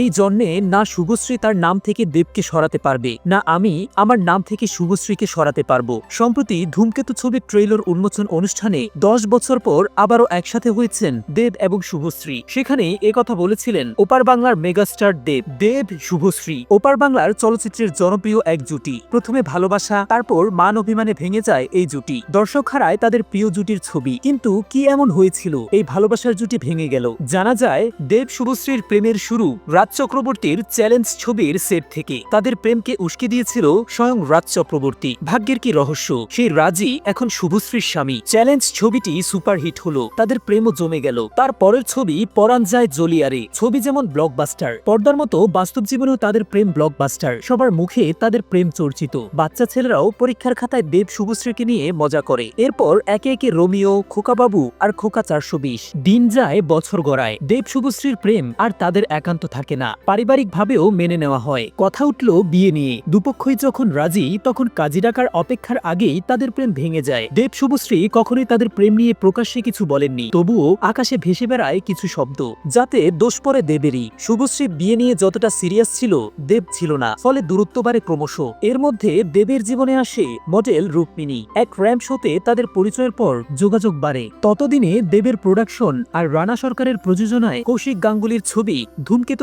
এই জন্যে না শুভশ্রী তার নাম থেকে দেবকে সরাতে পারবে, না আমি আমার নাম থেকে শুভশ্রীকে সরাতে পারব। সম্প্রতি ধূমকেতু ছবির ট্রেইলার উন্মোচন অনুষ্ঠানে দশ বছর পর আবারও একসাথে হয়েছেন দেব এবং শুভশ্রী সেখানে কথা বলেছিলেন, ওপার বাংলার মেগাস্টার দেব দেব শুভশ্রী ওপার বাংলার চলচ্চিত্রের জনপ্রিয় এক জুটি। প্রথমে ভালোবাসা, তারপর মান অভিমানে ভেঙে যায় এই জুটি। দর্শক হারায় তাদের প্রিয় জুটির ছবি। কিন্তু কি এমন হয়েছিল? এই ভালোবাসার জুটি ভেঙে গেল। জানা যায়, দেব শুভশ্রীর প্রেমের শুরু রাজ চক্রবর্তীর চ্যালেঞ্জ ছবির সেট থেকে। তাদের প্রেমকে উস্কে দিয়েছিল স্বয়ং রাজ চক্রবর্তী। ভাগ্যের কি রহস্য? সেই রাজই এখন শুভশ্রীর স্বামী। চ্যালেঞ্জ ছবিটি সুপারহিট হলো। তাদের প্রেমও জমে গেল। তার পরের ছবি পরাণ যায় জলিয়ারে। ছবি যেমন ব্লকবাস্টার পর্দার মতো বাস্তব জীবনেও তাদের প্রেম ব্লকবাস্টার সবার মুখে তাদের প্রেম চর্চিত। বাচ্চা ছেলেরাও পরীক্ষার খাতায় দেব শুভশ্রীকে নিয়ে মজা করে। এরপর একে একে রোমিও, খোকাবাবু আর খোকা চারশো বিশ। দিন যায় বছর গড়ায়। দেব শুভশ্রীর প্রেম আর তাদের একান্ত থাকে। না। পারিবারিকভাবেও মেনে নেওয়া হয়। কথা উঠল বিয়ে নিয়ে। দুপক্ষই যখন রাজি, তখন কাজী ডাকার অপেক্ষার আগেই তাদের প্রেম ভেঙে যায়। দেব শুভশ্রী কখনোই তাদের প্রেম নিয়ে প্রকাশ্যে কিছু বলেননি। তবুও আকাশে ভেসে বেড়ায় কিছু শব্দ। যাতে দোষ পড়ে দেবেরই। শুভশ্রী বিয়ে নিয়ে যতটা সিরিয়াস ছিল, দেব ছিল না। ফলে দূরত্ব বাড়ে ক্রমশ। এর মধ্যে দেবের জীবনে আসে মডেল রুক্মিণী। এক র্যাম্প শোতে তাদের পরিচয়ের পর যোগাযোগ বাড়ে। ততদিনে দেবের প্রোডাকশন আর রানা সরকারের প্রযোজনায় কৌশিক গাঙ্গুলির ছবি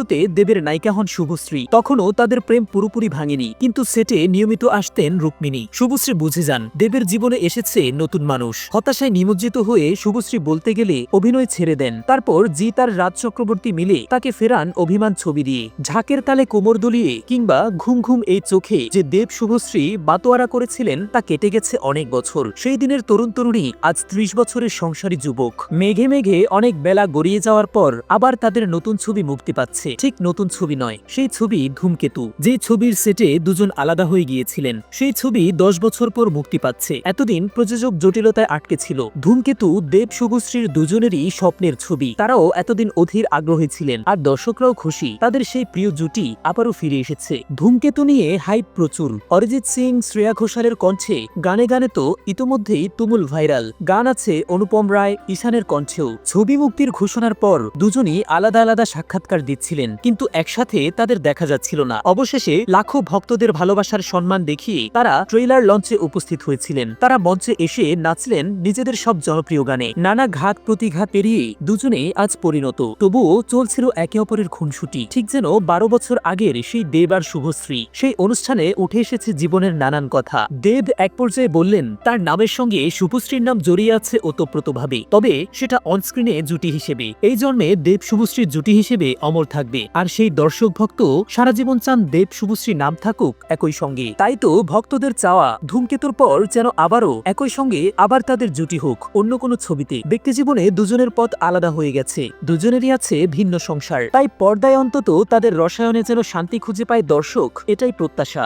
ধূমকেতুতে দেবের নায়িকা হন শুভশ্রী। তখনও তাদের প্রেম পুরোপুরি ভাঙেনি, কিন্তু সেটে নিয়মিত আসতেন রুক্মিণী। শুভশ্রী বুঝে যান, দেবের জীবনে এসেছে নতুন মানুষ। হতাশায় নিমজ্জিত হয়ে শুভশ্রী বলতে গেলে অভিনয় ছেড়ে দেন। তারপর জি তার রাজ চক্রবর্তী মিলে তাকে ফেরান অভিমান ছবি দিয়ে। ঝাঁকের তালে কোমর দলিয়ে কিংবা ঘুম ঘুম এই চোখে যে দেব শুভশ্রী বাতোয়ারা করেছিলেন তা কেটে গেছে অনেক বছর। সেই দিনের তরুণ তরুণী আজ ত্রিশ বছরের সংসারী যুবক। মেঘে মেঘে অনেক বেলা গড়িয়ে যাওয়ার পর আবার তাদের নতুন ছবি মুক্তি পাচ্ছে। ঠিক নতুন ছবি নয়, সেই ছবি ধূমকেতু। যে ছবির সেটে দুজন আলাদা হয়ে গিয়েছিলেন, সেই ছবি দশ বছর পর মুক্তি পাচ্ছে। এতদিন প্রযোজক জটিলতায় আটকে ছিল। ধূমকেতু দেব শুভশ্রীর দুজনেরই স্বপ্নের ছবি। তারাও এতদিন অধীর আগ্রহী ছিলেন। আর দর্শকরাও খুশি। তাদের সেই প্রিয় জুটি আবারও ফিরে এসেছে। ধূমকেতু নিয়ে হাইপ প্রচুর। অরিজিৎ সিং, শ্রেয়া ঘোষালের কণ্ঠে গানে গানে তো ইতোমধ্যেই তুমুল ভাইরাল। গান আছে অনুপম রায়, ঈশানের কণ্ঠেও। ছবি মুক্তির ঘোষণার পর দুজনই আলাদা আলাদা সাক্ষাৎকার দিচ্ছিলেন। কিন্তু একসাথে তাদের দেখা যাচ্ছিল না। অবশেষে লাখো ভক্তদের ভালোবাসার সম্মান দেখিয়ে তারা ট্রেইলার লঞ্চে উপস্থিত হয়েছিলেন। তারা মঞ্চে এসে নাচলেন নিজেদের সব জনপ্রিয় গানে। নানা ঘাত প্রতিঘাত পেরিয়ে দুজনেই আজ পরিণত। তবুও চলছিল একে অপরের খুনসুটি। ঠিক যেন বারো বছর আগের সেই দেব আর শুভশ্রী। সেই অনুষ্ঠানে উঠে এসেছে জীবনের নানান কথা। দেব এক পর্যায়ে বললেন, তার নামের সঙ্গে শুভশ্রীর নাম জড়িয়ে আছে ওতপ্রোতভাবে। তবে সেটা অনস্ক্রিনে জুটি হিসেবে। এই জন্মে দেব শুভশ্রীর জুটি হিসেবে অমর থাকবে আর সেই দর্শক ভক্ত সারা জীবন চান দেব শুভশ্রী নাম থাকুক একই সঙ্গে। তাই তো ভক্তদের চাওয়া ধূমকেতুর পর যেন আবারও একই সঙ্গে আবার তাদের জুটি হোক অন্য কোনো ছবিতে। ব্যক্তি জীবনে দুজনের পথ আলাদা হয়ে গেছে। দুজনেরই আছে ভিন্ন সংসার। তাই পর্দায় অন্তত তাদের রসায়নে যেন শান্তি খুঁজে পায় দর্শক, এটাই প্রত্যাশা।